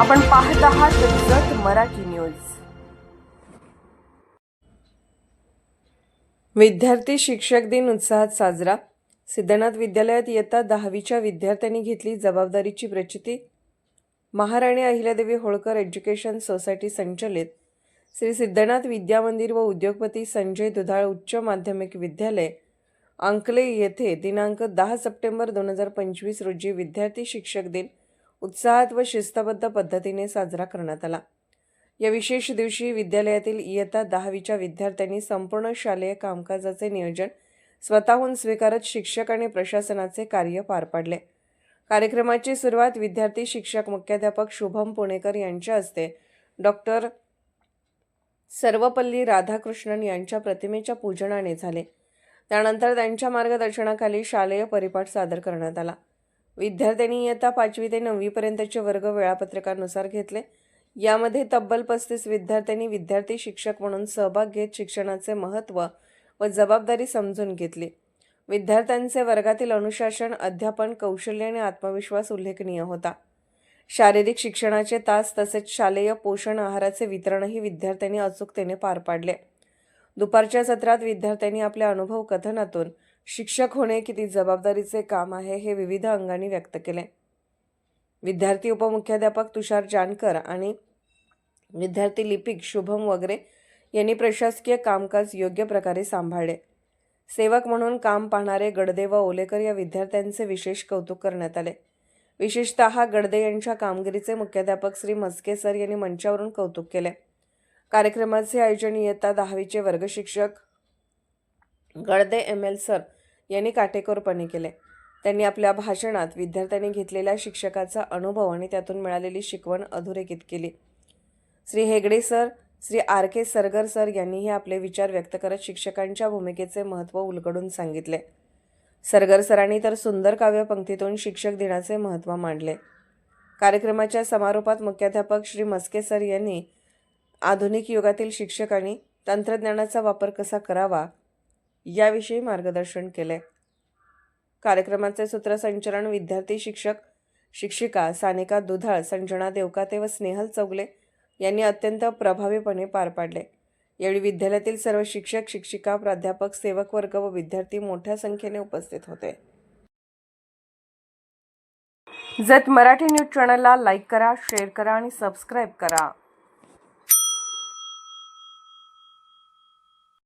आपण पाहत आहात जत मराठी न्यूज. विद्यार्थी शिक्षक दिन उत्साहात साजरा. सिद्धनाथ विद्यालयात इयत्ता दहावीच्या विद्यार्थ्यांनी घेतली जबाबदारीची प्रचिती. महाराणी अहिल्यादेवी होळकर एज्युकेशन सोसायटी संचलित. श्री सिद्धनाथ विद्या मंदिर व उद्योगपती संजय दुधाळ उच्च माध्यमिक विद्यालय. अंकले येथे दिनांक दहा सप्टेंबर दोन हजार पंचवीस रोजी विद्यार्थी शिक्षक दिन. उत्साहात व शिस्तबद्ध पद्धतीने साजरा करण्यात आला. या विशेष दिवशी विद्यालयातील इयत्ता दहावीच्या विद्यार्थ्यांनी संपूर्ण शालेय कामकाजाचे नियोजन स्वतःहून स्वीकारत शिक्षक आणि प्रशासनाचे कार्य पार पाडले. कार्यक्रमाची सुरुवात विद्यार्थी शिक्षक मुख्याध्यापक शुभम पुणेकर यांच्या हस्ते डॉक्टर सर्वपल्ली राधाकृष्णन यांच्या प्रतिमेच्या पूजनाने झाले. त्यानंतर त्यांच्या मार्गदर्शनाखाली शालेय परिपाठ सादर करण्यात आला. विद्यार्थ्यांनी इयत्ता पाचवी ते नववीपर्यंतचे वर्ग वेळापत्रकानुसार घेतले. यामध्ये तब्बल पस्तीस विद्यार्थ्यांनी विद्यार्थी शिक्षक म्हणून सहभाग घेत शिक्षणाचे महत्त्व व जबाबदारी समजून घेतली. विद्यार्थ्यांचे वर्गातील अनुशासन अध्यापन कौशल्य आणि आत्मविश्वास उल्लेखनीय होता. शारीरिक शिक्षणाचे तास तसेच शालेय पोषण आहाराचे वितरणही विद्यार्थ्यांनी अचूकतेने पार पाडले. दुपारच्या सत्रात विद्यार्थ्यांनी आपल्या अनुभव कथनातून शिक्षक होणे किती जबाबदारीचे काम आहे हे विविध अंगांनी व्यक्त केले. विद्यार्थी उपमुख्याध्यापक तुषार जानकर आणि विद्यार्थी लिपिक शुभम वगैरे यांनी प्रशासकीय कामकाज योग्य प्रकारे सांभाळले. सेवक म्हणून काम पाहणारे गडदे व ओलेकर या विद्यार्थ्यांचे विशेष कौतुक करण्यात आले. विशेषतः गडदे यांच्या कामगिरीचे मुख्याध्यापक श्री मस्के सर यांनी मंचावरून कौतुक केले. कार्यक्रमाचे आयोजन इयत्ता दहावीचे वर्गशिक्षक गळदे एम एल सर यांनी काटेकोरपणे केले. त्यांनी आपल्या भाषणात विद्यार्थ्यांनी घेतलेल्या शिक्षकाचा अनुभव आणि त्यातून मिळालेली शिकवण अधोरेखित केली. Shri Hegde sir Shri R K Sargar sir यांनीही आपले विचार व्यक्त करत शिक्षकांच्या भूमिकेचे महत्त्व उलगडून सांगितले. सरगर सरांनी तर सुंदर काव्यपंक्तीतून शिक्षक दिनाचे महत्त्व मांडले. कार्यक्रमाच्या समारोपात मुख्याध्यापक श्री मस्के सर यांनी आधुनिक युगातील शिक्षकांनी तंत्रज्ञानाचा वापर कसा करावा याविषयी मार्गदर्शन केले कार्यक्रमाचे सूत्रसंचलन विद्यार्थी शिक्षक शिक्षिका सानिका दुधाळ संजना देवकाते व स्नेहल चौगले यांनी अत्यंत प्रभावीपणे पार पाडले. यावेळी विद्यालयातील सर्व शिक्षक शिक्षिका प्राध्यापक सेवक वर्ग व विद्यार्थी मोठ्या संख्येने उपस्थित होते. जत मराठी न्यूज चॅनलला लाईक करा शेअर करा आणि सबस्क्राईब करा.